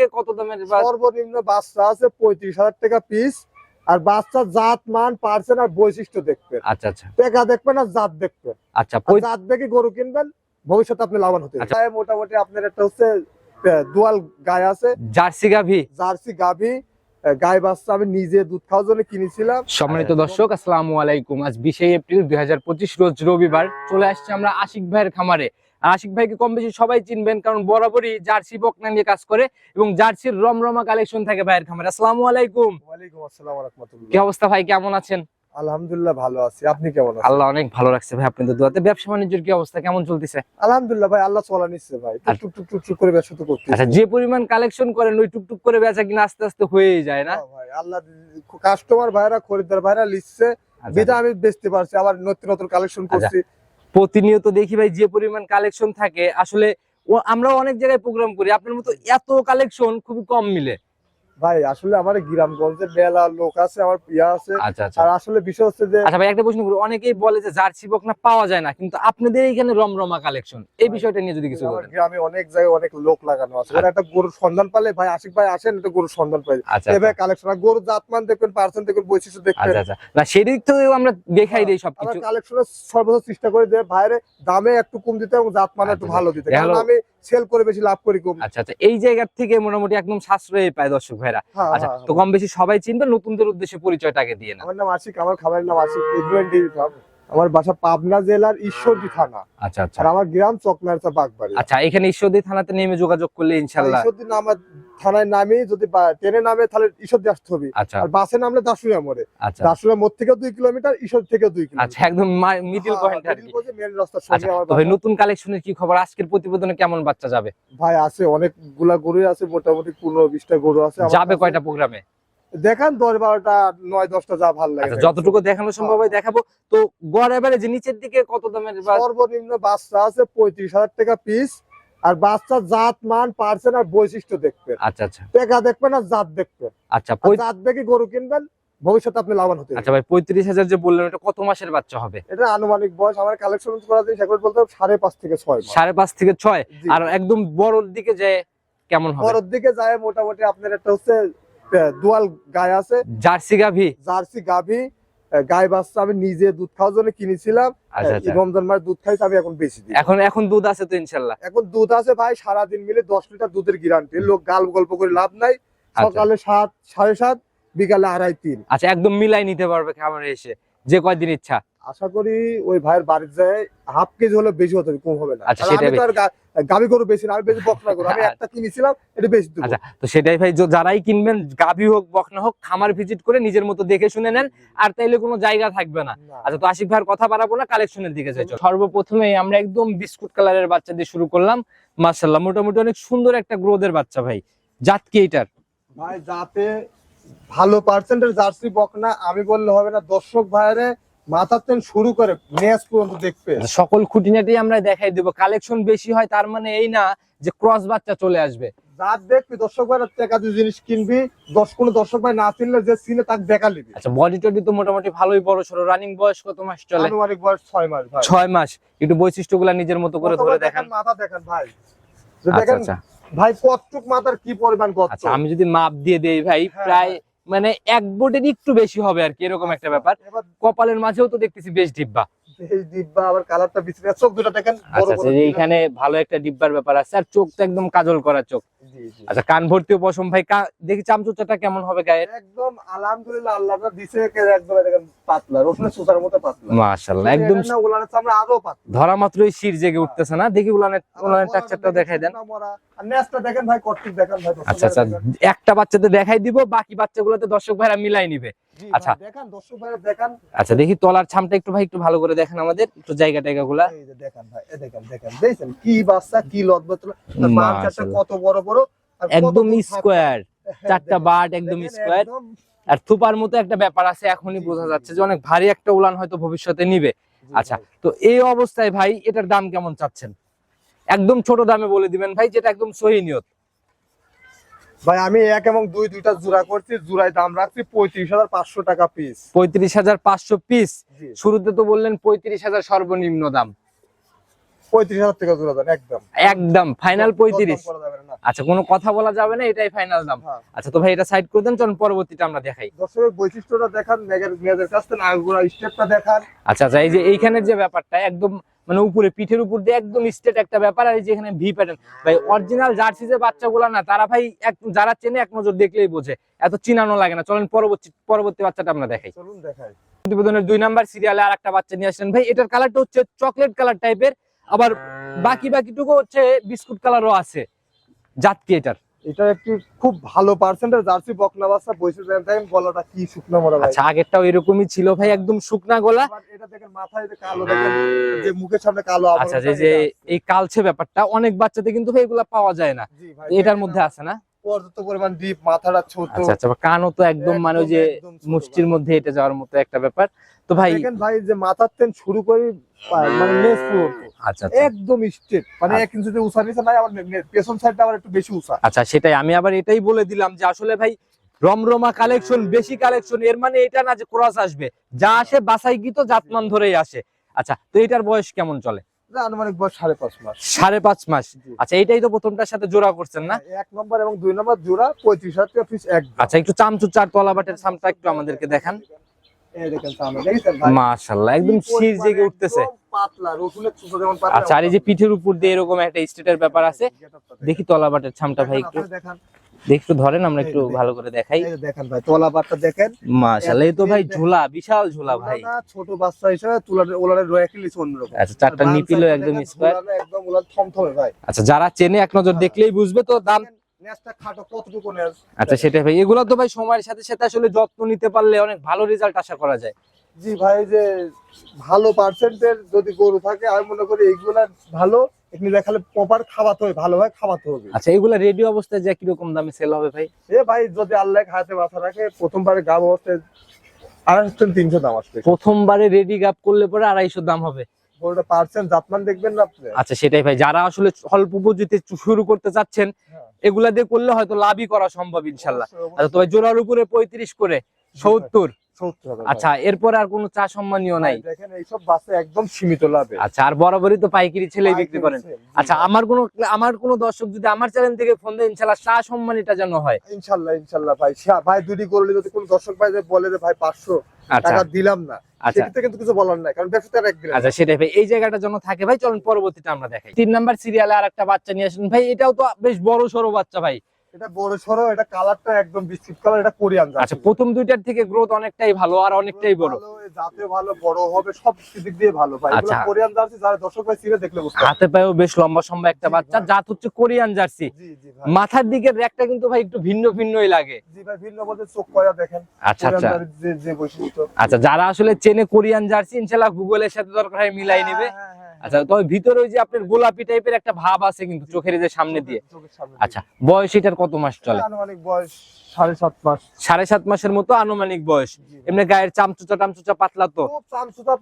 থেকে কত দামের সর্বনিম্ন বাচ্চা আছে পঁয়ত্রিশ হাজার টাকা পিস আর বাচ্চা জাত মান পার্সেন্ট আর বৈশিষ্ট্য দেখবেন। আচ্ছা আচ্ছা। টাকা দেখবেন আর জাত দেখবেন। আচ্ছা জাত দেখে গরু কিনবেন ভবিষ্যতে আপনি লাভবান হতে আচ্ছা। মোটামুটি আপনার একটা হচ্ছে দুয়াল গায়ে আছে। জার্সি গাভি? জার্সি গাভি। গায়ে বাচ্চা আমি নিজে দুধ খাওয়ার জন্য কিনেছিলাম। সম্মানিত দর্শক আসসালামু আলাইকুম। আজ বিশে এপ্রিল দুই হাজার পঁচিশ রোজ রবিবার। চলে আসছে আমরা আশিক ভাইয়ের খামারে। আশিক ভাইকে কম বেশি সবাই চিনবেন কারণ বরাবরই জার্সি বকনা নিয়ে কাজ করে এবং জার্সির রমরমা কালেকশন থাকে ভাইয়ের খামারে। আসসালামু আলাইকুম। ওয়ালাইকুম আসসালাম কি অবস্থা ভাই কেমন আছেন? আলহামদুলিল্লাহ ভালো আছি। আপনি কেমন আছেন? আল্লাহ অনেক ভালো রাখছে ভাই আপনাদের দোয়াতে। ব্যবসা বাণিজ্যের কি অবস্থা কেমন চলতেছে? আলহামদুলিল্লাহ ভাই আল্লাহ চলা নিচ্ছে ভাই। টুক টুক টুক টুক করে ব্যবসা তো করতে আচ্ছা যে পরিমাণ কালেকশন করেন ওই টুকটুক করে বেচা কিনা আস্তে আস্তে হয়েই যায় না? ভাই আল্লাহ কাস্টমার ভাইরা খরিদ্দার ভাইরা লিখছে আচ্ছা, যেটা আমি বেচতে পারছি আবার নতুন নতুন কালেকশন করছি। প্রতিনিয়ত দেখি ভাই যে পরিমাণ কালেকশন থাকে, আসলে আমরা অনেক জায়গায় প্রোগ্রাম করি, আপনার মতো এত কালেকশন খুবই কম মিলে। ভাই আসলে আমার গ্রামগঞ্জে মেলা লোক আছে আমার আছে। আচ্ছা আচ্ছা। আর আসলে বিষয় হচ্ছে যে আচ্ছা ভাই একটা প্রশ্ন করি। অনেকেই বলে যে জার্সি বকনা পাওয়া যায় না কিন্তু আপনাদের রমরমা কালেকশন এই বিষয়টা নিয়ে যদি কিছু বলেন। গ্রামে অনেক জায়গায় অনেক লোক লাগানো আছে। একটা গরুর সন্ধান পালে ভাই আশিক ভাই আসেন একটা গরুর সন্ধান পাই। কালেকশন গরুর জাতমান দেখবেন পার্সেন্ট দেখবেন বৈশিষ্ট্য দেখবেন। আচ্ছা আচ্ছা। না সেদিক থেকেও আমরা দেখাই দিই আমরা কালেকশনের সর্বোচ্চ চেষ্টা করি যে ভাইরে দামে একটু কম দিতে এবং জাতমান একটু ভালো দিতে। কারণ আমি সেল করে বেশি লাভ করি কম। আচ্ছা আচ্ছা। এই জায়গার থেকে মোটামুটি একদম সাশ্রয়ী পায় দর্শক ভাইরা। হ্যাঁ, আচ্ছা হ্যাঁ, তো কম বেশি সবাই চিনবে নতুনদের উদ্দেশ্যে পরিচয়টাকে দিয়ে না আমার নাম আশিক আমার খাবারের নাম আশিক আমার বাসা পাবনা জেলার ঈশ্বরদী থানা। আচ্ছা আচ্ছা। আর আমার গ্রাম চকনারচা বাগবাড়ি। আচ্ছা এখানে ঈশ্বরদী থানাতে নেমে যোগাযোগ করলে ইনশাল্লাহ ঈশ্বরদী নামা থানায় নামে যদি ট্রেনে নামে তাহলে ঈশ্বরদী আসতে হবে। আচ্ছা। আর বাসে নামলে দাসুরিয়া মোড়ে। আচ্ছা। দাসুরিয়া মোড় থেকে দুই কিলোমিটার ঈশ্বর থেকে দুই আচ্ছা কিলোমিটার একদম মিডিল পয়েন্ট আর কি। মেন রাস্তার সঙ্গে আচ্ছা আমার ভাই নতুন কালেকশনের কি খবর? আজকের প্রতিবেদনে কেমন বাচ্চা যাবে? ভাই আছে অনেকগুলা গরুই আছে মোটামুটি পনেরো বিশটা গরু আছে। যাবে কয়টা প্রোগ্রামে? দেখান দশ বারোটা নয় দশটা যা ভালো লাগে আচ্ছা যতটুকু দেখানো সম্ভব হয় দেখাবো। তো গড় এবারে যে নিচের দিকে কত দামের সর্বনিম্ন বাচ্চা আছে পঁয়ত্রিশ হাজার টাকা পিস আর বাচ্চা জাত মান পার্সেন্ট আর বৈশিষ্ট্য দেখবেন। আচ্ছা আচ্ছা। টাকা দেখবেন আর জাত দেখবেন। আচ্ছা জাত দেখে গরু কিনবেন ভবিষ্যতে আপনি লাভবান হতে আচ্ছা ভাই পঁয়ত্রিশ হাজার যে বললেন এটা কত মাসের বাচ্চা হবে? এটা আনুমানিক বয়স আমার কালেকশন করা যায় সেগুলো বলতে সাড়ে পাঁচ থেকে ছয় সাড়ে পাঁচ থেকে ছয়। আর একদম বড়র দিকে যে কেমন হবে? পরের দিকে যায় মোটামুটি আপনার একটা হচ্ছে দুয়াল গায়ে আছে। জার্সি গাভি? জার্সি গাভি। গায়ে বাচ্চা আমি নিজে দুধ খাওয়ার জন্য কিনেছিলাম। আচ্ছা আচ্ছা। রমজান মাস দুধ খাইছি আমি এখন বেশি দিই এখন এখন দুধ আছে তো ইনশাল্লাহ। এখন দুধ আছে ভাই সারাদিন মিলে দশ লিটার দুধের গ্যারান্টি লোক গাল গল্প করে লাভ নাই। আচ্ছা। সকালে সাত সাড়ে সাত বিকালে আড়াই তিন। আচ্ছা একদম মিলাই নিতে পারবে খামারে এসে যে কয়দিন ইচ্ছা। আশা করি ওই ভাইয়ের বাড়ির যায় হাফ কেজি হলে বেশি হতে কম হবে না। আচ্ছা, আর গা- গাভী গরু বেশি না আমি বেশি বকনা গরু। আমি একটা কিনেছিলাম এটা বেশি দেবো। আচ্ছা তো সেটাই ভাই য- যারাই কিনবেন গাভি হোক বকনা হোক খামার ভিজিট করে নিজের মতো দেখে শুনে নেন আর তাইলে কোনো জায়গা থাকবে না। আচ্ছা তো আশিক ভাইয়ের কথা বাড়াবো না কালেকশনের দিকে যাই চলো। সর্বপ্রথমে আমরা একদম বিস্কুট কালারের বাচ্চা দিয়ে শুরু করলাম। মার্শাল্লাহ মোটামুটি অনেক সুন্দর একটা গ্রোদের বাচ্চা ভাই। জাত কি এটার? ভাই যাতে ভালো পার্সেন্টের জার্সি বকনা আমি বললে হবে না দর্শক ভাইরে মাথার তেন শুরু করে নেস পর্যন্ত দেখবে। আচ্ছা, সকল খুঁটিনাটি আমরা দেখাই দেবো। কালেকশন বেশি হয় তার মানে এই না যে ক্রস বাচ্চা চলে আসবে। দেখবি দর্শক টাকা দিয়ে জিনিস কিনবি দশ কোনো দর্শক ভাই না চিনলে যে চিনে তাকে দেখা নিবি। আচ্ছা বডি টডি তো মোটামুটি ভালোই বড় সড়ো। রানিং বয়স কত মাস চলে? আনুমানিক বয়স ছয় মাস ভাই। ছয় মাস। একটু বৈশিষ্ট্যগুলা নিজের মতো করে ধরে দেখেন মাথা দেখেন ভাই। আচ্ছা দেখেন আচ্ছা ভাই কতটুক মাথার কি পরিমাণ কত আচ্ছা আমি যদি মাপ দিয়ে দেই ভাই হ্যাঁ, প্রায় মানে এক বোর্ডের একটু বেশি হবে আর কি এরকম একটা ব্যাপার। কপালের মাঝেও তো দেখতেছি বেশ ডিব্বা। এই দিব্যা আবার কালারটা বিচরে চোখ দুটো দেখেন আচ্ছা আচ্ছা এইখানে ভালো একটা ডিব্বার ব্যাপার আছে। আর চোখ তো একদম কাজল করা চোখ। আচ্ছা কান ভর্তিও পশম ভাই দেখি চামচুচাটা কেমন হবে গায়ের? একদম আলহামদুলিল্লাহ আল্লাহ দিছে একদম দেখেন পাতলা রসুনের সুতার মতো পাতলা। মাশাআল্লাহ একদম না উলানের চামড়া আরও পাতলা। ধরা মাত্রই শির জেগে উঠতেছে না? দেখি উলানের দেখাই দেন। নেসটা দেখেন ভাই কটটিক দেখেন ভাই আচ্ছা আচ্ছা একটা বাচ্চাতে দেখাই দিব বাকি বাচ্চাগুলোতে দর্শক ভাইরা মিলাই নিবে। আচ্ছা। আচ্ছা দেখি তলার ছামটা একটু ভাই একটু ভালো করে দেখেন আমাদের একটু জায়গা টাইগা গুলা। এই যে দেখেন ভাই এই দেখেন দেখেন। কি বাচ্চা কি বাচ্চাটা কত বড় বড় একদম স্কোয়ার হ্যাঁ, চারটা বাট একদম স্কোয়ার আর থুপার মতো একটা ব্যাপার আছে এখনই বোঝা যাচ্ছে যে অনেক ভারী একটা উলান হয়তো ভবিষ্যতে নিবে। আচ্ছা তো এই অবস্থায় ভাই এটার দাম কেমন চাচ্ছেন? একদম ছোট দামে বলে দিবেন ভাই যেটা একদম সহি নিয়ত। ভাই আমি এক এবং দুই দুইটা জোড়া করছি জোড়ায় দাম রাখছি পঁয়ত্রিশ হাজার পাঁচশো টাকা পিস পঁয়ত্রিশ হাজার পাঁচশো পিস শুরুতে তো বললেন পঁয়ত্রিশ হাজার সর্বনিম্ন দাম। পঁয়ত্রিশ হাজার টাকা জোড়া দেন একদম। একদম ফাইনাল পঁয়ত্রিশ। আচ্ছা কোনো কথা বলা যাবে না এটাই ফাইনাল দাম। হ্যাঁ। আচ্ছা তো ভাই এটা সাইড করে দেন চলুন পরবর্তীটা আমরা দেখাই। দর্শকের বৈশিষ্ট্যটা দেখান মেঘের মেয়েদের কাছ থেকে আগুরা স্টেপটা দেখান। আচ্ছা আচ্ছা এই যে এইখানের যে ব্যাপারটা একদম মানে উপরে পিঠের উপর দিয়ে একদম স্ট্রেট একটা ব্যাপার আর এই যে এখানে ভি প্যাটার্ন ভাই অরিজিনাল জার্সি যে বাচ্চাগুলো না তারা ভাই এক যারা চেনে এক নজর দেখলেই বোঝে। এত চিনানো লাগে না। চলেন পরবর্তী পরবর্তী বাচ্চাটা আমরা দেখাই। চলুন দেখাই। প্রতিবেদনের দুই নাম্বার সিরিয়ালে আর একটা বাচ্চা নিয়ে আসলেন। ভাই এটার কালারটা হচ্ছে চকলেট কালার টাইপের আবার বাকি বাকিটুকু হচ্ছে বিস্কুট কালারও আছে জাত কি এটার। এটা একটি খুব ভালো পার্সেন্টের জার্সি বকনা বাচ্চা বৈশিষ্ট্য দেখেন গলাটা কি শুকনো মরা ভাই? আচ্ছা আগেরটাও এরকমই ছিল ভাই একদম শুকনা গলা। এটা দেখেন মাথায় যে কালো দেখেন যে মুখের সামনে কালো আচ্ছা যে যে এই কালচে ব্যাপারটা অনেক বাচ্চাতে কিন্তু এগুলা পাওয়া যায় না। এটার মধ্যে আছে না? পর্যাপ্ত পরিমাণ ডিপ মাথাটা ছোট। আচ্ছা আচ্ছা কানও তো একদম মানে ওই যে মুষ্টির মধ্যে এটা যাওয়ার মতো একটা ব্যাপার। তো ভাই দেখেন ভাই যে মাথার তেন শুরু করি মানে নেস আচ্ছা আচ্ছা। একদম স্ট্রেট মানে এক ইঞ্চিতে উঁচা নিচে নাই আবার পেছন সাইডটা আবার একটু বেশি উঁচা। আচ্ছা সেটাই। আমি আবার এটাই বলে দিলাম যে আসলে ভাই রমরমা কালেকশন বেশি কালেকশন এর মানে এটা না যে ক্রস আসবে। যা আসে বাসাই গীত জাতমান ধরেই আসে। আচ্ছা তো এটার বয়স কেমন চলে? আনুমানিক বয়স সাড়ে পাঁচ মাস। সাড়ে পাঁচ মাস। আচ্ছা এটাই তো প্রথমটার সাথে জোড়া করছেন না? এক নম্বর এবং দুই নম্বর জোড়া পঁয়ত্রিশ হাজার পিস এক আচ্ছা একটু চামচুচার তলাবাটের সামটা একটু আমাদেরকে দেখান। মাশাল্লাহ একদম শির জেগে উঠতেছে। একদম পাতলা রসুনের চুষো যেমন পাতলা আচ্ছা আর এই যে পিঠের উপর দিয়ে এরকম একটা স্টেটের ব্যাপার আছে দেখি তলাবাটের ছামটা ভাই একটু। একটু ধরেন আমরা একটু ভালো করে দেখাই। দেখেন ভাই তলা পাটটা দেখেন। মাশাল্লাহ এই তো ভাই ঝোলা বিশাল ঝোলা ভাই। ছোট বাচ্চা হিসেবে তুলার অন্যরকম। আচ্ছা চারটা বাম একদম স্কোয়ার একদম থমথমে ভাই। আচ্ছা যারা চেনে এক নজর হ্যাঁ। দেখলেই বুঝবে তো দাম আচ্ছা সেটাই ভাই এগুলো তো ভাই সময়ের সাথে সাথে আসলে যত্ন নিতে পারলে অনেক ভালো রেজাল্ট আশা করা যায়। জি ভাই যে ভালো পার্সেন্টের যদি গরু থাকে আমি মনে করি এইগুলা ভালো এখানে দেখালে প্রপার খাওয়াতে হবে ভালোভাবে খাওয়াতে হবে। আচ্ছা এগুলা রেডি অবস্থায় যে কীরকম দামে সেল হবে ভাই? এ ভাই যদি আল্লাহ হাতে মাথা রাখে প্রথমবারে গাব অবস্থায় আড়াইশো তিনশো দাম আসবে। প্রথমবারে রেডি গাপ করলে পরে আড়াইশো দাম হবে। পার্সেন্ট জাতমান দেখবেন না আপনি? আচ্ছা সেটাই ভাই যারা আসলে অল্প পুঁজিতে শুরু করতে চাচ্ছেন হ্যাঁ। এগুলা দিয়ে করলে হয়তো লাভই করা সম্ভব ইনশাল্লাহ। তোমার। আচ্ছা জোড়ার উপরে পঁয়ত্রিশ করে সত্তর। আচ্ছা এরপরে আর কোনো চা সম্মানীয়। নাই? দেখেন এইসব বাসে একদম সীমিত লাভে। আচ্ছা আর বরাবরই তো পাইকারি ছেলেই বিক্রি করেন। আচ্ছা আমার কোনো আমার কোনো দর্শক যদি আমার চ্যানেল থেকে ফোন দেয় ইনশাল্লাহ চা সম্মানীটা যেন হয়। ইনশাল্লাহ ইনশাল্লাহ ভাই। ভাই দুটি করলে যদি কোন দর্শক ভাই বলে যে ভাই পাঁচশো আচ্ছা। টাকা দিলাম না আচ্ছা। কিন্তু কিছু বলার নাই কারণ আচ্ছা সেটাই ভাই। এই জায়গাটা যেন থাকে ভাই চলুন পরবর্তীতে আমরা দেখাই। তিন নাম্বার সিরিয়ালে আর একটা বাচ্চা নিয়ে আসেন। ভাই এটাও তো বেশ বড় সড়ো বাচ্চা ভাই। এটা বড় সরো এটা কালারটা একদম বিস্কিট কালার এটা কোরিয়ান আচ্ছা প্রথম দুইটার থেকে গ্রোথ অনেকটাই ভালো আর অনেকটাই বড়। জাতীয় ভালো বড় হবে সব দিক দিয়ে ভালো ভাই। এগুলো আচ্ছা। কোরিয়ান জার্সি যারা দর্শক ভাই চিনে দেখলে বুঝতে হাতে পায়েও বেশ লম্বা সম্বা একটা বাচ্চা জাত হচ্ছে কোরিয়ান জার্সি। জি জি ভাই। মাথার দিকের র্যাকটা কিন্তু ভাই একটু ভিন্ন ভিন্নই লাগে। জি ভাই ভিন্ন বলতে চোখ কয়া দেখেন। আচ্ছা আচ্ছা। যে যে বৈশিষ্ট্য। আচ্ছা যারা আসলে চেনে কোরিয়ান জার্সি ইনশাল্লাহ গুগলের সাথে দরকার হয় মিলাই নেবে। হ্যাঁ, হ্যাঁ, হ্যাঁ, আচ্ছা তবে ভিতরে ওই যে আপনার গোলাপি টাইপের একটা ভাব আছে কিন্তু চোখের যে সামনে দিয়ে। আচ্ছা বয়স এটার কত মাস চলে? আনুমানিক বয়স সাড়ে সাত মাস। সাড়ে সাত মাসের মতো আনুমানিক বয়স। এমনি গায়ের চামচুচা টামচুচা পাতলা তো? খুব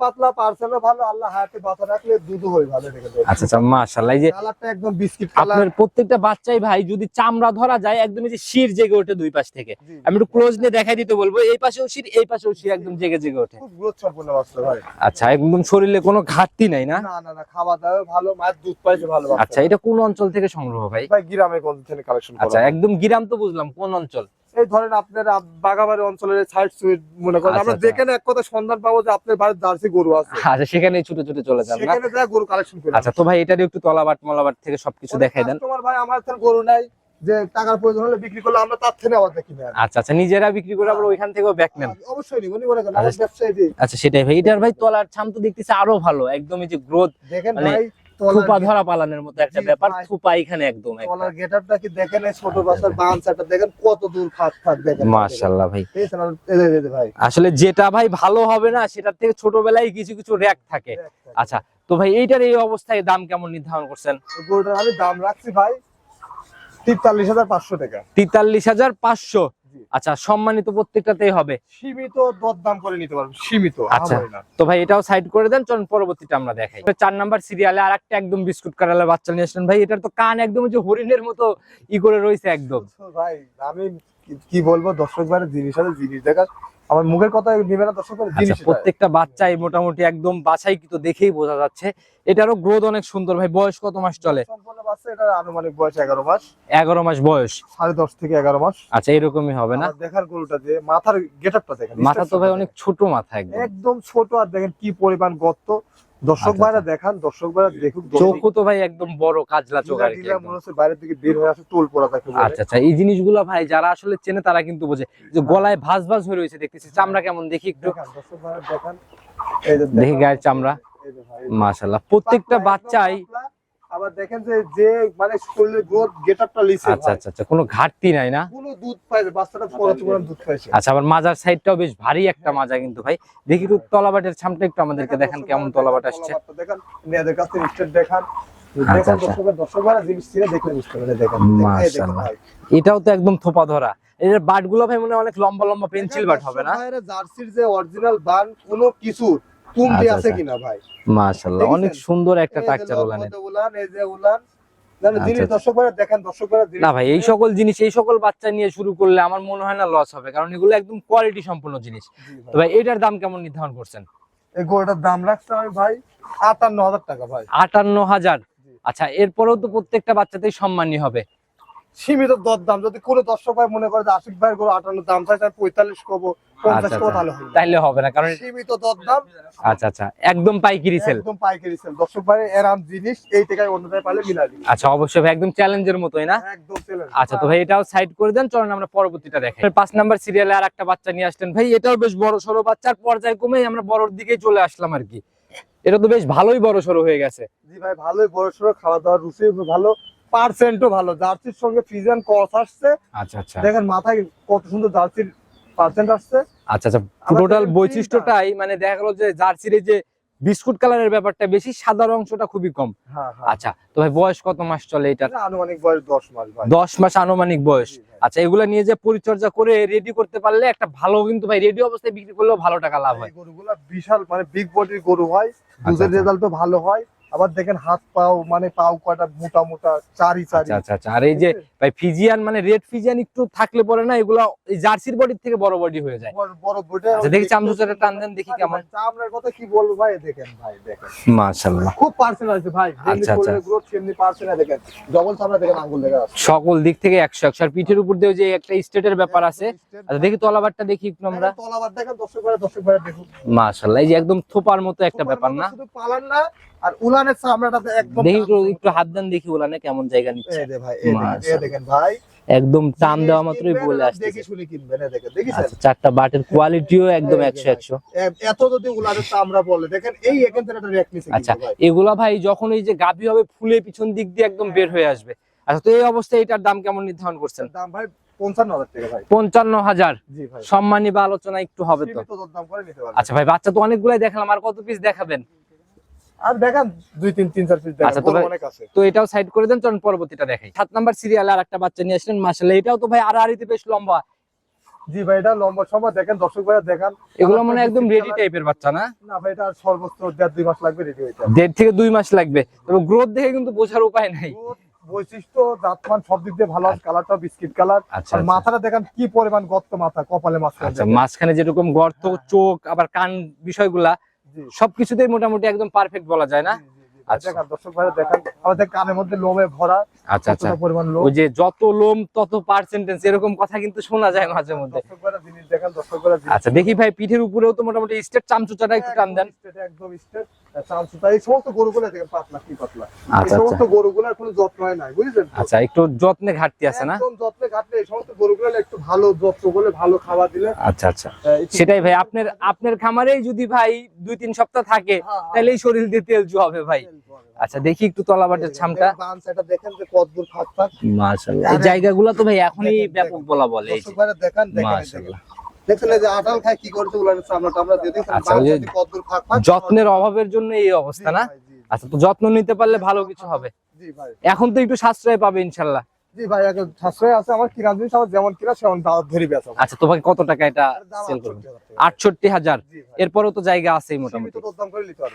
পাতলা পার্সেলও ভালো আল্লাহ হাতে বাতা রাখলে দুধও হয় ভালো আচ্ছা আচ্ছা মাশাআল্লাহ এই যে কালারটা একদম বিস্কিট কালার। আপনার প্রত্যেকটা বাচ্চাই ভাই যদি চামড়া ধরা যায় একদম এই যে শির জেগে ওঠে দুই পাশ থেকে। আমি একটু ক্লোজ নিয়ে দেখাই দিতে বলব এই পাশেও শির এই পাশেও শির একদম জেগে জেগে ওঠে। খুব গ্রোথ সম্পূর্ণ বাচ্চা ভাই। আচ্ছা একদম শরীরে কোনো ঘাটতি নাই না না না না খাওয়া দাওয়া ভালো মায়ের দুধ পাইছে ভালো আচ্ছা এটা কোন অঞ্চল থেকে সংগ্রহ ভাই? ভাই গ্রামে কোন থেকে কালেকশন আচ্ছা একদম গ্রাম তো বুঝলাম কোন অঞ্চল? এই ধরেন আপনার বাগাবাড়ি অঞ্চলের সাইড সুইট মনে করেন আচ্ছা, আমরা আচ্ছা। যেখানে এক কথা সন্ধান পাবো যে আপনার বাড়ির জার্সি গরু আছে। আচ্ছা সেখানে ছুটে ছুটে চলে যান সেখানে যা গরু কালেকশন করে আচ্ছা তো ভাই এটার একটু তলাবাট মলাবাট থেকে সবকিছু দেখাই দেন। তোমার ভাই আমার তো গরু নাই। যে টাকার প্রয়োজন হলে বিক্রি করলে আমরা তার থেকে আবার দেখি আচ্ছা আচ্ছা নিজেরা বিক্রি করে আবার ওইখান থেকেও ব্যাক নেন। অবশ্যই নিব নিব না কেন? আমার আচ্ছা। আচ্ছা সেটাই ভাই। এটার ভাই তলার ছাম তো দেখতেছি আরও ভালো। একদম এই যে গ্রোথ দেখেন মানে ভাই থুপা ধরা পালানের মতো একটা ব্যাপার। থুপা এখানে একদম একটা। তলার গেটআপটা কি দেখেন এই ছোট বাচ্চার দেখেন কত দূর ফাঁক ফাঁক দেখেন। মাশাআল্লাহ ভাই। আসলে যেটা ভাই ভালো হবে না সেটার থেকে ছোটবেলায় কিছু কিছু র্যাক থাকে। আচ্ছা তো ভাই এইটার এই অবস্থায় দাম কেমন নির্ধারণ করছেন? গরুটার আমি দাম রাখছি ভাই তিরতাল্লিশ হাজার পাঁচশো টাকা। তেতাল্লিশ হাজার পাঁচশো। আচ্ছা সম্মানিত প্রত্যেকটাতেই হবে। সীমিত দরদাম করে নিতে পারবেন সীমিত আচ্ছা। তো ভাই এটাও সাইড করে দেন চলুন পরবর্তীটা আমরা দেখাই। চার নাম্বার সিরিয়ালে আর একটা একদম বিস্কুট কারালার বাচ্চা নিয়ে আসলেন। ভাই এটার তো কান একদম যে হরিণের মতো ই করে রয়েছে একদম। ভাই আমি কি- বলব দর্শক বারে জিনিস আছে জিনিস দেখা আমার মুখের কথা নিবে না দর্শক আচ্ছা। প্রত্যেকটা বাচ্চাই মোটামুটি একদম বাছাই কিন্তু দেখেই বোঝা যাচ্ছে। এটারও গ্রোথ অনেক সুন্দর ভাই। বয়স কত মাস চলে? সম্পূর্ণ বাচ্চা এটার আনুমানিক বয়স এগারো মাস। এগারো মাস বয়স। সাড়ে দশ থেকে এগারো মাস। আচ্ছা এরকমই হবে না? দেখার গরুটা যে মাথার গেটআপটা দেখেন মাথা তো ভাই অনেক ছোট মাথা একদম। একদম ছোট আর দেখেন কি পরিমাণ গর্ত। দর্শক আচ্ছা, ভাইরা দেখান দর্শক ভাইরা দেখুন চোখও তো ভাই একদম বড় কাজলা চোখ আর কি মনে হচ্ছে বাইরের দিকে বের হয়ে আসে টোল পড়া থাকে আচ্ছা আচ্ছা এই জিনিসগুলো ভাই যারা আসলে চেনে তারা কিন্তু বোঝে যে গলায় ভাঁজ ভাঁজ হয়ে রয়েছে দেখতেছি। চামড়া কেমন দেখি একটু। দেখান, দর্শক ভাইরা দেখান। এই দেখি গায়ের চামড়া। মাশাআল্লাহ প্রত্যেকটা বাচ্চাই। আবার দেখেন যে যে মানে শরীরের গ্রোথ গেটআপটা লিছে আচ্ছা আচ্ছা আচ্ছা কোনো ঘাটতি নাই না? কোনো দুধ পাইছে বাচ্চাটা পড়াতে দুধ পাইছে। আচ্ছা আবার মাজার সাইডটাও বেশ ভারী একটা মাজা কিন্তু ভাই। দেখি একটু তলাবাটের ছামটা একটু আমাদেরকে দেখান কেমন তলাবাট আসছে। দেখান মেয়েদের কাছ স্টেট দেখান। আচ্ছা, আচ্ছা। এটাও তো একদম থোপা ধরা। এর বাটগুলো ভাই মনে হয় অনেক লম্বা লম্বা পেন্সিল বাট হবে না? জার্সির যে অরিজিনাল বান কোনো কিছু আচ্ছা, আছে আচ্ছা। কিনা ভাই? মাশাআল্লাহ অনেক সুন্দর একটা টাকচার এই যে উলান আচ্ছা, না ভাই এই সকল জিনিস এই সকল বাচ্চা নিয়ে শুরু করলে আমার মনে হয় না লস হবে কারণ এগুলো একদম কোয়ালিটি সম্পূর্ণ জিনিস। তো ভাই এটার দাম কেমন নির্ধারণ করছেন? এই দাম রাখছে আমি ভাই আটান্ন হাজার টাকা ভাই। আটান্ন হাজার। আচ্ছা এরপরেও তো প্রত্যেকটা বাচ্চাতেই সম্মানী হবে। সীমিত দর দাম যদি কোনো দর্শক ভাই মনে করে যে আশিক ভাই গরু আটান্ন দাম চাই তাহলে পঁয়তাল্লিশ পঞ্চাশ আচ্ছা, আচ্ছা। তাহলে হবে তাইলে হবে না কারণ সীমিত আচ্ছা আচ্ছা। একদম পাইকারি সেল একদম পাইকারি সেল দর্শক ভাই এরাম জিনিস এই টাকায় অন্য জায়গায় পালে মিলা দিই আচ্ছা অবশ্যই ভাই একদম চ্যালেঞ্জের মতোই না? একদম সেল আচ্ছা তো ভাই এটাও সাইড করে দেন চলুন আমরা পরবর্তীটা দেখি পাঁচ নাম্বার সিরিয়ালে আর একটা বাচ্চা নিয়ে আসলেন। ভাই এটাও বেশ বড় সড়ো বাচ্চার পর্যায়ে কমে আমরা বড়র দিকে চলে আসলাম আর কি। এটা তো বেশ ভালোই বড় সড়ো হয়ে গেছে। জি ভাই ভালোই বড় সড়ো খাওয়া দাওয়ার রুচি ভালো। পার্সেন্টও ভালো। জার্সির সঙ্গে ফিজান কস আসছে। আচ্ছা আচ্ছা। দেখেন মাথায় কত সুন্দর জার্সির পার্সেন্ট আসছে। আচ্ছা আচ্ছা। টোটাল বৈশিষ্ট্যটাই মানে দেখা গেল যে জার্সির যে বিস্কুট কালারের ব্যাপারটা বেশি সাদার অংশটা খুবই কম। হ্যাঁ হ্যাঁ। আচ্ছা তো ভাই বয়স কত মাস চলে এটা? আনুমানিক বয়স দশ মাস দশ মাস আনুমানিক বয়স। আচ্ছা এগুলা নিয়ে যে পরিচর্যা করে রেডি করতে পারলে একটা ভালো কিন্তু ভাই রেডি অবস্থায় বিক্রি করলেও ভালো টাকা লাভ হয়। গরুগুলা বিশাল মানে বিগ বডির গরু হয়। দুধের আচ্ছা। রেজাল্টও ভালো হয়। আবার দেখেন হাত পাও মানে পাও কয়টা মোটা মোটা চারি চারি। আচ্ছা আচ্ছা আচ্ছা। আর এই যে ভাই ফিজিয়ান মানে রেড ফিজিয়ান একটু থাকলে পরে না এগুলা এই জার্সির বডির থেকে বড় বডি হয়ে যায়। বড় বড় আচ্ছা দেখি চামচুচাটা টান দেন দেখি কেমন। চামড়ার কথা কি বলব ভাই? দেখেন ভাই দেখেন। মাশাআল্লাহ। খুব পার্সেন্ট আছে ভাই। আচ্ছা, আচ্ছা। গ্রোথ সেমনি পার্সেন্ট দেখেন। ডবল চামড়া দেখেন আঙ্গুল দেখা যাচ্ছে। সকল দিক থেকে একশো একশো। আর পিঠের উপর দিয়ে যে একটা স্টেটের ব্যাপার আছে। আচ্ছা দেখি তলাবারটা দেখি একটু আমরা। তলাবার দেখেন দর্শক ভাই দর্শক ভাই দেখুন। মাশাআল্লাহ এই যে একদম থোপার মতো একটা ব্যাপার না? শুধু পালান না আর উলানের চামড়াটা একদম দেখি একটু হাত দেন দেখি ওলানে কেমন জায়গা নিচ্ছে। এই ভাই এই দেখেন, ভাই। একদম টান দেওয়া মাত্রই বলে আসছে দেখে শুনে কিনবেন দেখেন আচ্ছা চারটা বাটের কোয়ালিটিও একদম এই যে একশো। ভাই। একশো এ- এত যদি উলানের চামড়া বলে দেখেন এই এখান থেকে একটা আচ্ছা এগুলা ভাই যখন এই যে গাভী হবে ফুলে পিছন দিক দিয়ে একদম বের হয়ে আসবে। আচ্ছা তো এই অবস্থায় এটার দাম কেমন নির্ধারণ করছেন? দাম ভাই পঞ্চান্ন হাজার ভাই। পঞ্চান্ন হাজার। সম্মানী বা আলোচনা একটু হবে তো। আচ্ছা ভাই বাচ্চা তো অনেকগুলাই দেখালাম আর কত পিস দেখাবেন? আর দেখেন দুই তিন তিন চার পিস আচ্ছা, তো অনেক আছে। তো এটাও সাইড করে দেন চলুন পরবর্তীটা দেখাই। সাত নাম্বার সিরিয়ালে আর একটা বাচ্চা নিয়ে আসলেন মাসাল্লাহ এটাও তো ভাই আড়াআড়িতে বেশ লম্বা। জি ভাই এটা লম্বা সময় দেখেন দর্শক ভাইরা দেখান। এগুলো মানে একদম রেডি টাইপের বাচ্চা না? না ভাই এটা সর্বোচ্চ দেড় দুই মাস লাগবে রেডি হইতে দেড় থেকে দুই মাস লাগবে। তবে গ্রোথ দেখে কিন্তু বোঝার উপায় নাই। বৈশিষ্ট্য জাতমান সব দিক দিয়ে ভালো আছে কালারটা বিস্কিট কালার আচ্ছা আর আচ্ছা। মাথাটা দেখেন কি পরিমাণ গর্ত মাথা কপালে মাছ আচ্ছা মাঝখানে যেরকম গর্ত চোখ আবার কান বিষয়গুলা সবকিছুতেই মোটামুটি একদম পারফেক্ট বলা যায় না? আচ্ছা। আচ্ছা আচ্ছা। যত লোম তত পার্সেন্টেজ এরকম কথা কিন্তু শোনা যায় মাঝে মধ্যে। আচ্ছা দেখি ভাই পিঠের উপরেও তো মোটামুটি স্টেট চামচুচাটা একটু টান দেন। একদম straight, আচ্ছা হয়? আচ্ছা একটু যত্নে ঘাটতি আছে না? একদম যত্নে ঘাটলে এই সমস্ত গরুগুলো একটু ভালো যত্ন করলে ভালো খাবার দিলে। আচ্ছা আচ্ছা। সেটাই ভাই আপনার আপনার খামারেই যদি ভাই দুই তিন সপ্তাহ থাকে হ্যাঁ, হ্যাঁ। তাহলে শরীর দিয়ে তেল হবে ভাই। আচ্ছা দেখি একটু তলাবাটের ছামটা। দেখেন যে কতদূর ফাঁক ফাঁক। মাশাআল্লাহ। এই জায়গাগুলো তো ভাই এখনই ব্যাপক বলা বলে দেখেন। মাশাআল্লাহ। দেখছেন যে আটাল খায় কি করছে উলানের চামড়াটা আমরা দিয়ে দিয়েছেন আচ্ছা, যত্নের অভাবের জন্য এই অবস্থা না? আচ্ছা তো যত্ন নিতে পারলে ভালো কিছু হবে। জি ভাই। এখন তো একটু সাশ্রয় পাবে ইনশাল্লাহ। জি ভাই এখন সাশ্রয় আছে আমার কিনা জিনিস আমার যেমন কিনা সেমন দাম ধরে বেচা আচ্ছা তোমাকে কত টাকা এটা সেল করবে? 68,000 আটষট্টি হাজার? জি এরপরও তো জায়গা আছেই মোটামুটি।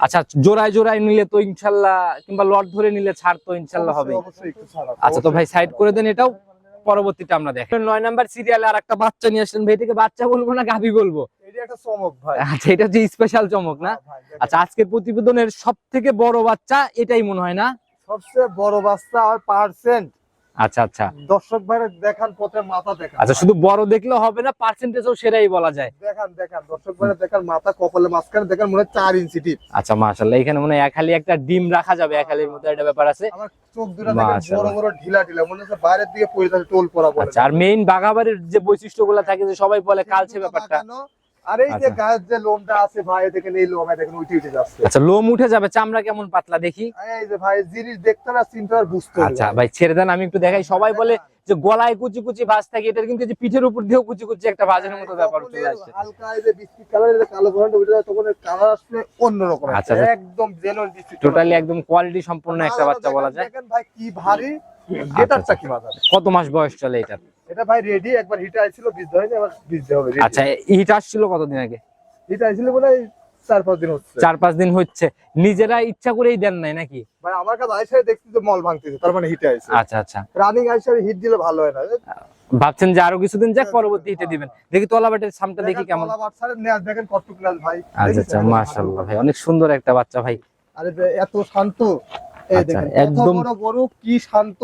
আচ্ছা জোড়ায় জোড়ায় নিলে তো ইনশাল্লাহ কিংবা লট ধরে নিলে ছাড় তো ইনশাল্লাহ হবে আচ্ছা তো ভাই সাইড করে দেন এটাও। পরবর্তীতে আমরা দেখি। নয় নাম্বার সিরিয়ালে আর একটা বাচ্চা নিয়ে আসলেন। ভাই থেকে বাচ্চা বলব না গাভি বলব? একটা চমক আচ্ছা এটা হচ্ছে স্পেশাল চমক না? হ্যাঁ। আচ্ছা আজকের প্রতিবেদনের সব থেকে বড় বাচ্চা এটাই মনে হয় না? সবচেয়ে বড় বাচ্চা আর পার্সেন্ট আচ্ছা আচ্ছা। দর্শক ভাইরা দেখান পথে মাথা দেখান। আচ্ছা শুধু বড় দেখলে হবে না পার্সেন্টেজও সেটাই বলা যায়। দেখান দেখান দর্শক ভাইরা দেখান মাথা কপালে মাঝখানে দেখান মনে হয় চার ইঞ্চি টিপ আচ্ছা মাশাল্লাহ এখানে মনে হয় এক একটা ডিম রাখা যাবে এক হালির মতো একটা ব্যাপার আছে। আমার চোখ দুটা দেখেন বড় বড় ঢিলা ঢিলা মনে হচ্ছে বাইরের দিকে পড়ে যাচ্ছে টোল পড়া বলে। আচ্ছা আর মেইন বাঘাবাড়ির যে বৈশিষ্ট্যগুলো থাকে যে সবাই বলে কালচে ব্যাপারটা। আর এই যে আচ্ছা। যে লোমটা আছে ভাই দেখেন এই লোম দেখেন উঠে উঠে যাচ্ছে। আচ্ছা লোম উঠে যাবে চামড়া কেমন পাতলা দেখি? এই যে ভাই জিনিস দেখতে না চিন্তা আর বুঝতে আচ্ছা ভাই ছেড়ে দেন আমি একটু দেখাই। সবাই বলে যে গলায় কুচি কুচি ভাঁজ থাকে কিন্তু যে পিঠের উপর দিয়েও কুচি কুচি একটা ভাজের মতো ব্যাপার যখন চলে আসছে। হালকা এই যে বিস্কিট কালারের যে কালো বর্ণটা উঠে যায় তখন কালার আসলে অন্যরকম আচ্ছা। একদম জেনুইন বিস্কিট টোটালি একদম কোয়ালিটি সম্পূর্ণ একটা বাচ্চা বলা যায়। দেখেন ভাই কি ভারী। বাজার? কত মাস বয়স চলে এটা এটা ভাই রেডি একবার হিটে আইছিল বীজ হয়নি আবার বীজ হবে আচ্ছা হিট আসছিল কতদিন আগে? হিট আইছিল বলে চার পাঁচ দিন হচ্ছে। চার পাঁচ দিন হচ্ছে। নিজেরা ইচ্ছা করেই দেন নাই নাকি? ভাই আমার কাছে আইসে দেখছি যে মল ভাঙতেছে তার মানে হিটে আইছে। আচ্ছা আচ্ছা। রানিং আইসে হিট দিলে ভালো হয় না। ভাবছেন যে আরও কিছুদিন যাক পরবর্তী হিটে দিবেন। দেখি তলাবাটের সামটা দেখি কেমন। তলা বাচ্চারে নেয়াজ দেখেন কটুক নেয়াজ ভাই। আচ্ছা আচ্ছা মাশাআল্লাহ ভাই অনেক সুন্দর একটা বাচ্চা ভাই। আরে এত শান্ত। এই আচ্ছা, দেখেন একদম- বড় কি শান্ত।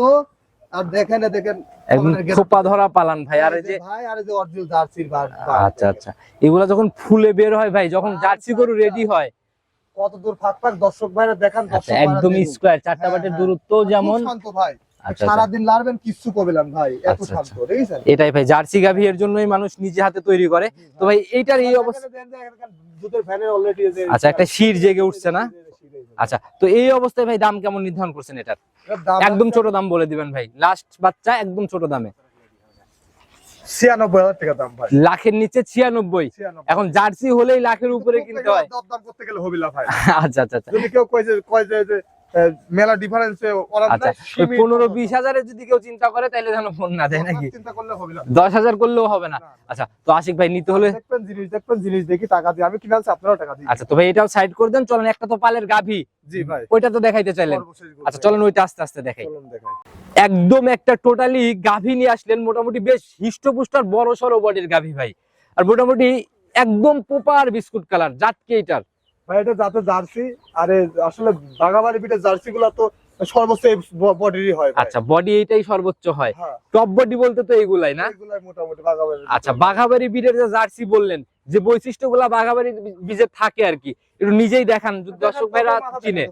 আর দেখেন দেখেন একদম খোপা ধরা পালান ভাই আর এই যে ভাই আর এই যে অরিজিনাল জার্সির বার আচ্ছা আচ্ছা। এগুলা যখন ফুলে বের হয় ভাই যখন জার্সি গরু রেডি হয়। কত দূর ফাঁক ফাঁক দর্শক ভাইরা দেখান আচ্ছা দর্শক একদম। স্কোয়ার চারটা হ্যাঁ, বাটের হ্যাঁ। দূরত্ব যেমন। শান্ত ভাই। আচ্ছা আচ্ছা। সারাদিন লাড়বেন কিচ্ছু করবেন ভাই এত আচ্ছা, এটাই ভাই জার্সি গাভি এর জন্যই মানুষ নিজে হাতে তৈরি করে। তো ভাই এইটার এই অবস্থা দুধের ফ্যানের অলরেডি আচ্ছা, একটা শির জেগে উঠছে না? আচ্ছা তো এই অবস্থায় ভাই দাম কেমন নির্ধারণ করছেন এটার? একদম ছোট দাম বলে দিবেন ভাই। লাস্ট বাচ্চা একদম ছোট দামে। ছিয়ানব্বই হাজার টাকা দাম ভাই। লাখের নিচে ছিয়ানব্বই। এখন জার্সি হলেই লাখের উপরে কিনতে হয়। দাম করতে গেলে হবিলা ভাই। আচ্ছা আচ্ছা আচ্ছা। যদি কেউ কয় যে কয় মেলা ডিফারেন্স আচ্ছা পনেরো বিশ হাজারের যদি কেউ চিন্তা করে তাহলে যেন ফোন না দেয় নাকি? চিন্তা করলে হবিলা দশ হাজার করলেও হবে না। আচ্ছা তো আশিক ভাই নিতে হলে দেখবেন জিনিস দেখবেন জিনিস দেখি টাকা দিয়ে। আমি কিনে আনছি আপনারাও টাকা দিই আচ্ছা তো ভাই এটাও সাইড করে দেন। চলেন একটা তো পালের গাভি। জি ভাই। ওইটা তো দেখাইতে চাইলেন। আচ্ছা। চলেন ওইটা আস্তে আস্তে দেখাই। দেখাই। একদম একটা টোটালি গাভী নিয়ে আসলেন মোটামুটি বেশ হিষ্টপুষ্ট আর বড় সড়ো বডির গাভী ভাই। আর মোটামুটি একদম পোপার বিস্কুট কালার জাতকে এটার। ভাই এটা জার্সি আরে আসলে বাগাবাড়ি পিঠে জার্সি গুলা তো সর্বোচ্চ বডিরই হয় আচ্ছা বডি এইটাই সর্বোচ্চ হয়। হ্যাঁ। টপ বডি বলতে তো এইগুলাই না? মোটামুটি আচ্ছা বাঘাবাড়ি বিটের যে জার্সি বললেন যে বৈশিষ্ট্যগুলা বাঘাবাড়ি বীজে থাকে আর কি একটু নিজেই দেখান দর্শক ভাইরা চিনে।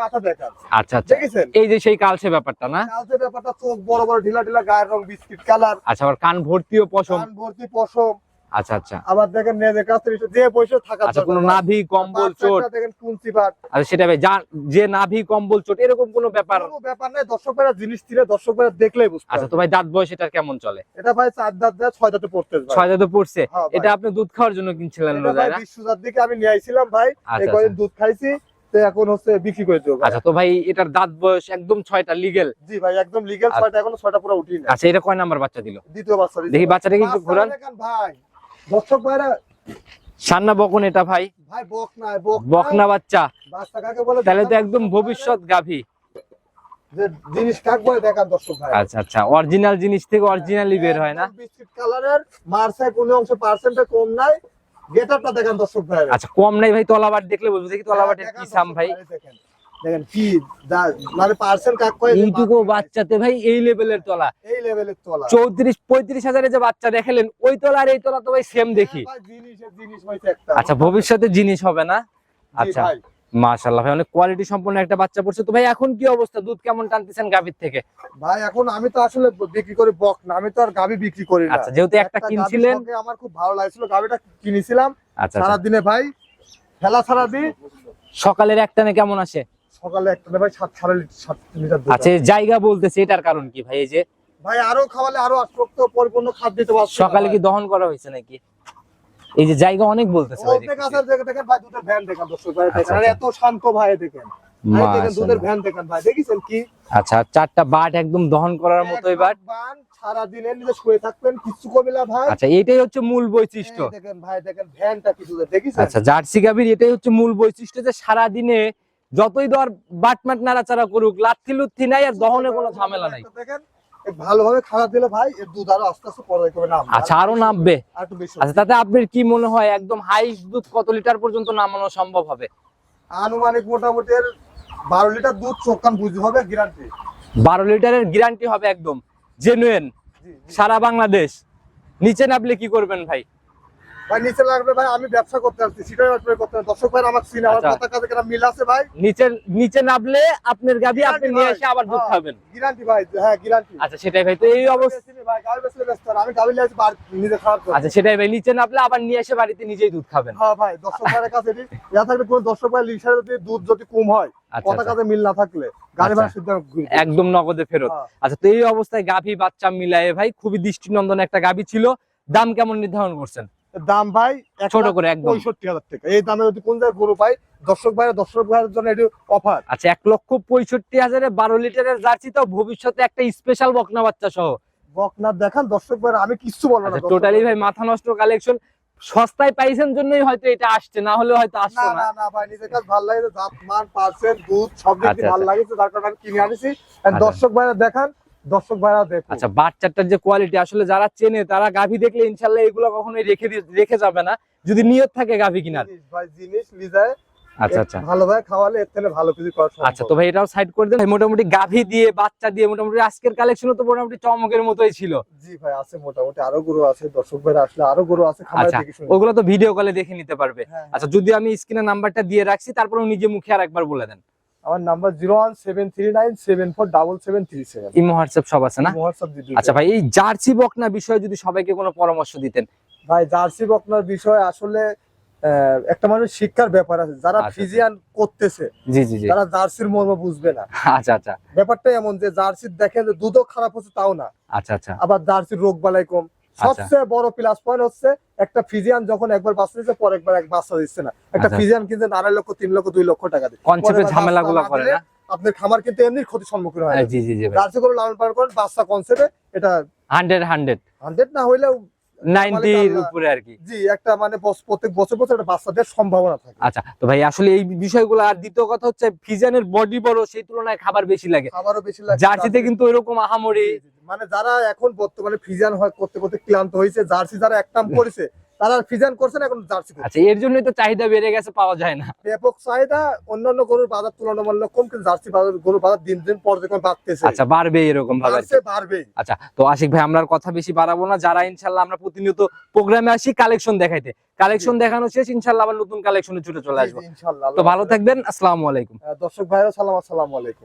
মাথা দেখান আচ্ছা আচ্ছা। এই যে সেই কালসে ব্যাপারটা না? ব্যাপারটা চোখ বড় বড় ঢিলা ঢিলা গায়ের রং বিস্কিট কালার। আচ্ছা আবার কান ভর্তিও পশম। কান ভর্তি পশম। আচ্ছা আচ্ছা। আবার দেখেন কাছ যে বসে থাকা আচ্ছা কোনো নাভি কম্বল চোট? দেখেন পাট। আচ্ছা সেটা যা- যে নাভি কম্বল চোট এরকম কোনো ব্যাপার? কোনো ব্যাপার নাই জিনিস দেখলেই বুঝতে আচ্ছা তো ভাই দাঁত বয়স এটা কেমন চলে? এটা ভাই চার দাঁত দেয় ছয় দাঁতে পড়তে ভাই। ছয় দাঁতে পড়ছে? হ্যাঁ এটা আপনি দুধ খাওয়ার জন্য কিনছিলেন এটা ভাই রোজায় না বিশ্বজাত দিকে আমি নিয়ে আইছিলাম ভাই। এই আচ্ছা। আচ্ছা। দুধ খাইছি তো এখন হচ্ছে বিক্রি করে দেবো আচ্ছা তো ভাই এটার দাঁত বয়স একদম ছয়টা লিগেল জি ভাই একদম লিগেল আচ্ছা। ছয়টা এখন ছয়টা পুরো উঠিনি আচ্ছা এটা কয় নাম্বার বাচ্চা দিল? দ্বিতীয় বাচ্চা। দেখি বাচ্চাটাকে একটু বাচ্চা ঘোরান দেখেন ভাই। দর্শক ভাইরা সান্না বকন এটা ভাই। ভাই বক বক বকনা বাচ্চা। বাচ্চা কাকে বলে? তাহলে তো একদম ভবিষ্যৎ গাভী। জিনিস কাক বলে দেখান দর্শক ভাই আচ্ছা আচ্ছা অরিজিনাল জিনিস থেকে অরিজিনালি বের হয় না? বিস্কিট কালারের মার্সায় কোনো অংশ পার্সেন্টে কম নাই। গেটআপটা দেখান দর্শক ভাই আচ্ছা কম নাই ভাই তলাবাট দেখলে বুঝব দেখি তলাবাটের কি সাম ভাই। দেখেন। দেখেন কি মানে পার্সেন্ট কাক কয় এইটুকু বাচ্চাতে ভাই এই লেভেলের তলা। এই লেভেলের তোলা। চৌত্রিশ পঁয়ত্রিশ হাজারে যে বাচ্চা দেখালেন ওই তলা আর এই তলা তো ভাই সেম দেখি। হইছে একটা। আচ্ছা ভবিষ্যতে জিনিস হবে না? আচ্ছা ভাই। মাশাল্লাহ ভাই অনেক কোয়ালিটি সম্পন্ন একটা বাচ্চা পড়ছে। তো ভাই এখন কি অবস্থা? দুধ কেমন টানতেছেন গাভীর থেকে? ভাই এখন আমি তো আসলে বিক্রি করি বক না আমি তো আর গাবি বিক্রি করি না। আচ্ছা যেহেতু একটা গাভী কিনছিলেন আমার খুব ভালো লাগছিল গাবিটা কিনেছিলাম আচ্ছা সারা আচ্ছা। দিনে ভাই খেলা ছাড়া দি সকালের একটানে কেমন আসে? সকালে একটা ভাই সাত সাড়ে সাত লিটার আচ্ছা জায়গা বলতেছে এটার কারণ কি ভাই এই যে ভাই আরও খাওয়ালে আরও আসক্ত পরিপূর্ণ খাদ্য দিতে পারছি সকালে কি দহন করা হয়েছে নাকি? এই যে জায়গা অনেক বলতেছে ভাই দেখেন ভাই দুধের ভ্যান দেখেন দর্শক ভাই দেখেন। আচ্ছা, আচ্ছা। এত শান্ত ভাই দেখেন। দুধের ভ্যান দেখেন ভাই দেখেছেন কি? আচ্ছা চারটা বাট একদম দহন করার মতো এবার। বান সারা দিনের নিজে শুয়ে থাকবেন কিচ্ছু করবে ভাই আচ্ছা এইটাই হচ্ছে মূল বৈশিষ্ট্য। দেখেন ভাই দেখেন ভ্যানটা কি দুধের দেখেছেন? আচ্ছা জার্সি গাভীর এটাই হচ্ছে মূল বৈশিষ্ট্য যে সারা দিনে যতই দর বাটমাট নাড়াচাড়া করুক লাথি লুথি নাই আর দহনে কোনো ঝামেলা নাই। দেখেন ভালোভাবে খাবার দিলে ভাই এর দুধ আরও আস্তে আস্তে পরে করবে না আচ্ছা আরও নামবে? আচ্ছা তাতে আপনার কি মনে হয় একদম হাই দুধ কত লিটার পর্যন্ত নামানো সম্ভব হবে? আনুমানিক মোটামুটি এর লিটার দুধ বুঝতে হবে গ্যারান্টি বারো লিটারের গ্যারান্টি হবে একদম। জেনুয়েন। সারা বাংলাদেশ। নিচে নামলে কি করবেন ভাই? ভাই নিচে লাগবে ভাই আমি ব্যবসা করতে আসছি সিটার ব্যবসা করতে দর্শক ভাই আমার সিনে আমার আচ্ছা। কথা কাছে কেন মিল আছে ভাই নিচে নিচে নামলে আপনার গাবি আপনি নিয়ে এসে আবার দুধ হ্যাঁ। খাবেন গ্যারান্টি ভাই হ্যাঁ গ্যারান্টি আচ্ছা সেটাই ভাই তো এই অবস্থা ভাই গাড়ি বেচলে ব্যস্ত আমি গাড়ি লিয়েছি বার নিজে খারাপ আচ্ছা সেটাই ভাই নিচে নামলে আবার নিয়ে এসে বাড়িতে নিজেই দুধ খাবেন হ্যাঁ ভাই দর্শক ভাইয়ের কাছে এটি ইয়া থাকলে কোন দর্শক ভাই লিসার যদি দুধ যদি কম হয় কথা। কাছে মিল না থাকলে। একদম নগদে ফেরত। আচ্ছা তো এই অবস্থায় গাভী বাচ্চা মিলায়ে ভাই খুবই দৃষ্টিনন্দন একটা গাভী ছিল দাম কেমন নির্ধারণ করছেন দাম ভাই ছোট করে একদম। পঁয়ষট্টি হাজার টাকা। এই দামে যদি কোন জায়গায় গরু পাই দর্শক ভাইয়ের দর্শক ভাইয়ের জন্য এটি অফার আচ্ছা এক লক্ষ পঁয়ষট্টি হাজারে বারো লিটারের জার্সি তো ভবিষ্যতে একটা স্পেশাল বকনা বাচ্চা সহ। বকনা দেখান দর্শক আমি বলব না আচ্ছা টোটালি ভাই মাথা নষ্ট কালেকশন সস্তায় পাইছেন জন্যই হয়তো এটা আসছে না হলে হয়তো না না। ভাই নিজের কাছে ভালো লাগে জাত মান পার্সেন্ট দুধ সব দিক আচ্ছা, ভালো আচ্ছা। লাগেছে তার কারণে আমি কিনে আনিছি। আর। দর্শক ভাইরা দেখান দর্শক ভাইরা দেখুন। আচ্ছা বাচ্চাটার যে কোয়ালিটি আসলে যারা চেনে তারা গাভী দেখলে ইনশাল্লাহ এগুলো কখনোই রেখে রেখে যাবে না। যদি নিয়ত থাকে গাভী কিনার। ভাই জিনিস লিজায় আচ্ছা আচ্ছা। ভালোভাবে খাওয়ালে এর থেকে ভালো কিছু করা আচ্ছা তো ভাই এটাও সাইড করে দেন। মোটামুটি গাভী দিয়ে বাচ্চা দিয়ে মোটামুটি আজকের কালেকশনও তো মোটামুটি চমকের মতোই ছিল। জি ভাই আছে মোটামুটি। আরও গরু আছে দর্শক ভাইরা আসলে আরও গরু আছে আচ্ছা দেখে শুনে। ওগুলো তো ভিডিও কলে দেখে নিতে পারবে। হ্যাঁ, আচ্ছা যদি আমি স্ক্রিনে নাম্বারটা দিয়ে রাখছি তারপরে নিজে মুখে আর একবার বলে দেন। আমার number zero one seven three nine seven four double seven three seven imo WhatsApp সব আছে না? আচ্ছা ভাই এই জার্সি বকনা বিষয়ে যদি সবাইকে কোনো পরামর্শ দিতেন। ভাই জার্সি বকনার বিষয় আসলে একটা মানুষ শিক্ষার ব্যাপার আছে। যারা আচ্ছা, ফিজিয়ান করতেছে জি জি জি। তারা জার্সির মর্ম বুঝবে না। আচ্ছা আচ্ছা। ব্যাপারটা এমন যে জার্সির দেখেন যে দুধও খারাপ হচ্ছে তাও না। আচ্ছা আচ্ছা। আবার জার্সির রোগ বালাই কম। সবচেয়ে বড় প্লাস পয়েন্ট হচ্ছে একটা ফিজিয়ান যখন একবার বাচ্চা দিচ্ছে পর একবার এক বাচ্চা দিচ্ছে না। একটা আচ্ছা। ফিজিয়ান কিনতে আড়াই লক্ষ তিন লক্ষ দুই লক্ষ টাকা দিয়ে। কনসেপ্টের ঝামেলা গুলো করে না? আপনার খামার কিন্তু এমনি ক্ষতির সম্মুখীন হয় জি জি জি জার্সি করে লালন পালন করেন বাচ্চা কনসেপ্টে এটা হান্ড্রেড হান্ড্রেড হান্ড্রেড না হইলেও নাইনটির আল্লাহ- উপরে আর কি। জি একটা মানে প্রত্যেক বছর বছর একটা বাচ্চা সম্ভাবনা থাকে। আচ্ছা তো ভাই আসলে এই বিষয়গুলো আর দ্বিতীয় কথা হচ্ছে ফিজানের বডি বড় সেই তুলনায় খাবার বেশি লাগে। খাবারও বেশি লাগে জার্সিতে কিন্তু ওইরকম আহামরি। মানে যারা এখন বর্তমানে ফিজিয়ান হয় করতে করতে ক্লান্ত হয়েছে জার্সি যারা এক নাম করেছে তারা এখন জার্সি আচ্ছা এর জন্যই তো চাহিদা বেড়ে গেছে পাওয়া যায় না। ব্যাপক চাহিদা অন্যান্য গরুর বাজার তুলনামূলক কম কিন্তু জার্সি বাজার গরুর বাজার দিন দিন পর্যটন বাড়তেছে। আচ্ছা বাড়বে এরকম ভাবে আচ্ছা তো আশিক ভাই আমরা আর কথা বেশি বাড়াবো না। যারা আমরা প্রতিনিয়ত প্রোগ্রামে আসি কালেকশন দেখাইতে। কালেকশন দেখানো শেষ ইনশাল্লাহ আবার নতুন কালেকশনে ছুটে চলে আসব। তো ভালো থাকবেন আসসালামু আলাইকুম। দর্শক ভাইরা সালাম আসসালামু আলাইকুম।